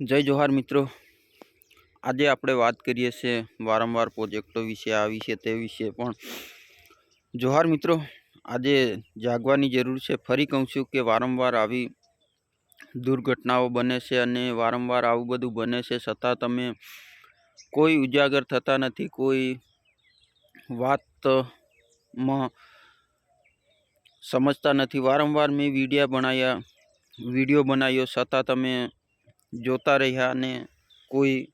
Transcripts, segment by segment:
જય જોહાર મિત્રો. આજે આપણે વાત કરીએ છીએ વારંવાર પ્રોજેક્ટો વિશે, આ વિશે, તે વિશે પણ. જોહાર મિત્રો, આજે જાગવાની જરૂર છે. ફરી કહું છું કે વારંવાર આવી દુર્ઘટનાઓ બને છે અને વારંવાર આવું બધું બને છે. છતાં તમે કોઈ ઉજાગર થતા નથી. કોઈ વાતમાં સમજતા નથી. વારંવાર મેં વિડીયા બનાવ્યા વીડિયો બનાવ્યો. છતાં તમે જોતા રહ્યા અને કોઈ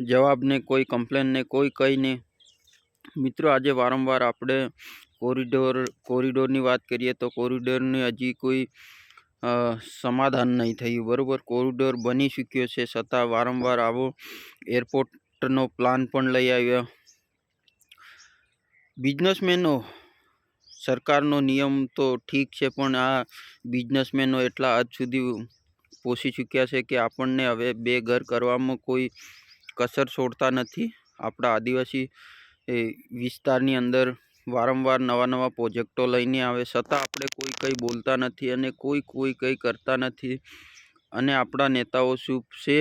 જવાબને, કોઈ કમ્પ્લેનને, કોઈ કહીને, મિત્રો, આજે વારંવાર આપણે કોરિડોર, કોરિડોરની વાત કરીએ તો કોરિડોરની હજી કોઈ સમાધાન નહીં થયું. બરાબર? કોરિડોર બની ચૂક્યો છે છતાં વારંવાર આવો એરપોર્ટનો પ્લાન પણ લઈ આવ્યો. બિઝનેસમેનો, સરકારનો નિયમ તો ઠીક છે, પણ આ બિઝનેસમેનો એટલા હદ સુધી પહોંચી ચૂક્યા છે કે આપણને હવે બે ઘર કરવામાં કોઈ કસર છોડતા નથી. આપણા આદિવાસી વિસ્તારની અંદર વારંવાર નવા નવા પ્રોજેક્ટો લઈને આવે, છતાં આપણે કોઈ કંઈ બોલતા નથી અને કોઈ કોઈ કંઈ કરતા નથી અને આપણા નેતાઓ શું છે.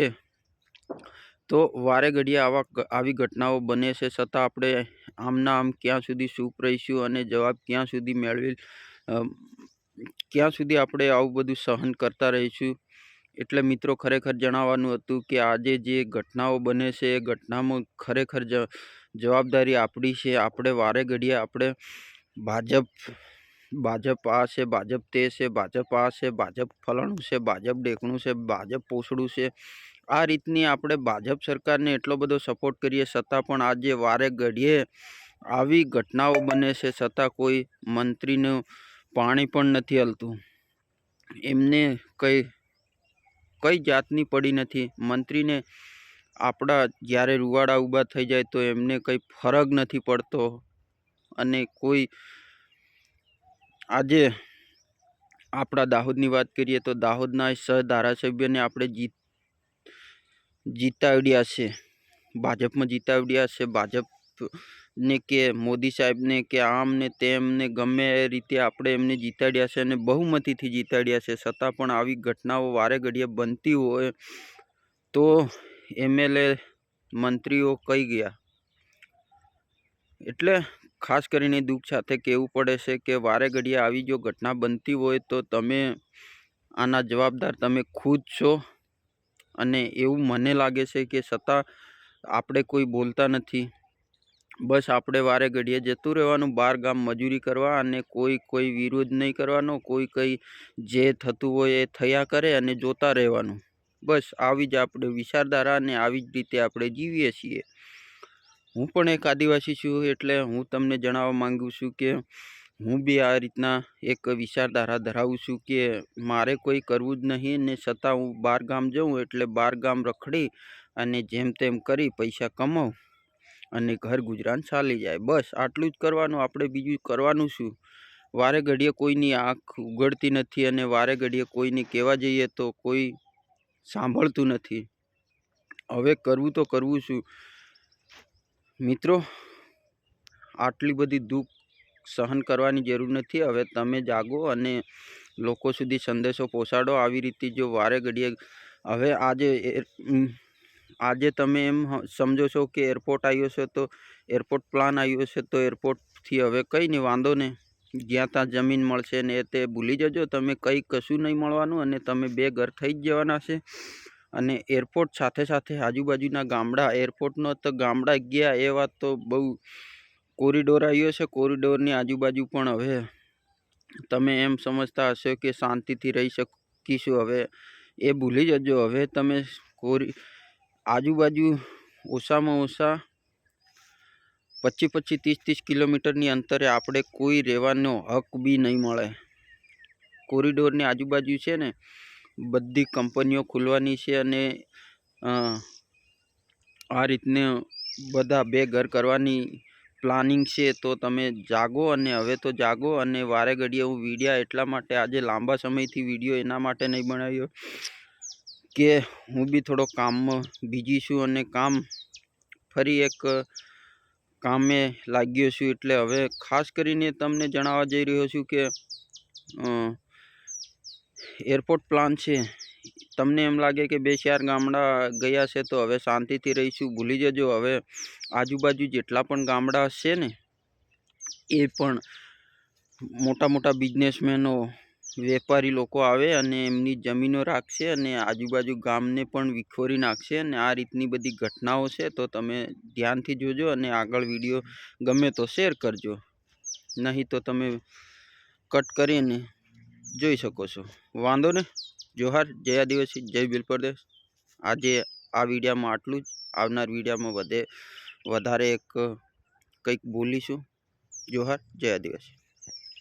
તો વારે ઘડીએ આવા આવી ઘટનાઓ બને છે, છતાં આપણે આમના આમ ક્યાં સુધી ચૂપ રહીશું અને જવાબ ક્યાં સુધી મેળવી ક્યાં સુધી આપણે આવું બધું સહન કરતા રહીશું? એટલે મિત્રો ખરેખર જણાવવાનું હતું કે આજે જે ઘટનાઓ બને છે, એ ઘટનામાં ખરેખર જવાબદારી આપણી છે. આપણે વારે ઘડીએ આપણે ભાજપ ભાજપ આ છે, ભાજપ તે છે, ભાજપ આ છે, ભાજપ ફલાણું છે, ભાજપ ઢેકણું છે, ભાજપ પોસડું છે. આ રીતની આપણે ભાજપ સરકારને એટલો બધો સપોર્ટ કરીએ છતાં પણ આજે વારે ઘડીએ આવી ઘટનાઓ બને છે છતાં કોઈ મંત્રીનું પાણી પણ નથી હલતું. એમને કંઈ કઈ જાતની પડી નથી. મંત્રીને આપણા જ્યારે રૂવાડા ઊભા થઈ જાય તો એમને કંઈ ફરક નથી પડતો. અને કોઈ આજે આપણા દાહોદની વાત કરીએ તો દાહોદના સહ ધારાસભ્યને આપણે જીત જીતાવડ્યા છે. ભાજપમાં જીતાવડ્યા છે. ભાજપને કે મોદી સાહેબને કે આમ ને તેમ ને ગમે એ રીતે આપણે એમને જીતાડ્યા છે અને બહુમતીથી જીતાડ્યા છે. છતાં પણ આવી ઘટનાઓ વારે ઘડીએ બનતી હોય તો એમએલએ મંત્રીઓ કઈ ગયા? એટલે ખાસ કરીને દુઃખ સાથે કહેવું પડે છે કે વારે ઘડીએ આવી જો ઘટના બનતી હોય તો તમે આના જવાબદાર તમે ખુદ છો. અને એવું મને લાગે છે કે છતાં આપણે કોઈ બોલતા નથી. બસ આપણે વારે ઘડીએ જતું રહેવાનું બહાર ગામ મજૂરી કરવા અને કોઈ કોઈ વિરોધ નહીં કરવાનો, કોઈ, કંઈ જે થતું હોય એ થયા કરે અને જોતા રહેવાનું. બસ આવી જ આપણે વિચારધારા અને આવી જ રીતે આપણે જીવીએ છીએ. હું પણ એક આદિવાસી છું એટલે હું તમને જણાવવા માગું છું કે હું બી આ રીતના એક વિચારધારા ધરાવું છું કે મારે કોઈ કરવું જ નહીં ને છતાં હું બહાર ગામ જાઉં એટલે બહાર ગામ રખડી અને જેમ તેમ કરી પૈસા કમાઉં. અને ઘર ગુજરાન ચાલી જાય. બસ, આટલું જ કરવાનું. આપણે બીજું કરવાનું શું? વારે ઘડીએ કોઈની આંખ ઉગડતી નથી અને વારે ઘડીએ કોઈને કહેવા જઈએ તો કોઈ સાંભળતું નથી. હવે કરવું તો કરવું શું? મિત્રો, આટલી બધી દુઃખ સહન કરવાની જરૂર નથી. હવે તમે જાગો અને લોકો સુધી સંદેશો પહોંચાડો. આવી રીતે જો વારે ઘડીએ, હવે આજે આજે તમે એમ સમજો છો કે એરપોર્ટ આવ્યો છે તો એરપોર્ટ પ્લાન આવ્યો છે તો એરપોર્ટથી હવે કંઈ નહીં, વાંધો ને જ્યાં ત્યાં જમીન મળશે ને એ તે ભૂલી જજો, તમે કંઈ કશું નહીં મળવાનું અને તમે બે ઘર થઈ જ જવાના છે. અને એરપોર્ટ સાથે સાથે આજુબાજુના ગામડા, એરપોર્ટનો તો ગામડા ગયા એ વાત તો બહુ કોરિડોર આવ્યો છે, કોરિડોરની આજુબાજુ પણ હવે તમે એમ સમજતા હશો કે શાંતિથી રહી શકીશું. હવે એ ભૂલી જજો, હવે તમે કોરી આજુબાજુ ઓછામાં ઓછા પચીસ પચીસ ત્રીસ ત્રીસ કિલોમીટરની અંતરે આપણે કોઈ રહેવાનો હક બી નહીં મળે. કોરિડોરની આજુબાજુ છે ને, બધી કંપનીઓ ખુલવાની છે અને આ રીતને બધા બે ઘર કરવાની પ્લાનિંગ છે તો તમે જાગો અને હવે તો જાગો અને વારે ઘડીએ હું વિડીયા એટલા માટે આજે લાંબા સમયથી વીડિયો એના માટે નહીં બનાવ્યો. કે હું બી થોડો કામમાં બીજી છું અને કામ ફરી એક કામે લાગ્યો છું એટલે હવે ખાસ કરીને તમને જણાવવા જઈ રહ્યો છું કે એરપોર્ટ પ્લાન છે. તમને એમ લાગે કે બે ચાર ગામડા ગયા છે તો હવે શાંતિથી રહીશું, ભૂલી જજો. હવે આજુબાજુ જેટલા પણ ગામડા છે ને, એ પણ મોટા મોટા બિઝનેસમેનો વેપારી લોકો આવે અને એમની જમીનો રાખશે અને આજુબાજુ ગામને પણ વિખોરી નાખશે અને આ રીતની બધી ઘટનાઓ છે, તો તમે ધ્યાનથી જોજો અને આગળ વીડિયો ગમે તો શેર કરજો. નહીં તો તમે કટ કરીને જોઈ શકો છો. વાંધો ને? જોહાર, જય આદિવાસી, જય બિલ પ્રદેશ આજે આ વિડીયામાં આટલું જ. આવનાર વિડીયામાં વધે, વધારે એક કંઈક બોલીશું. જોહાર, જય આદિવાસી.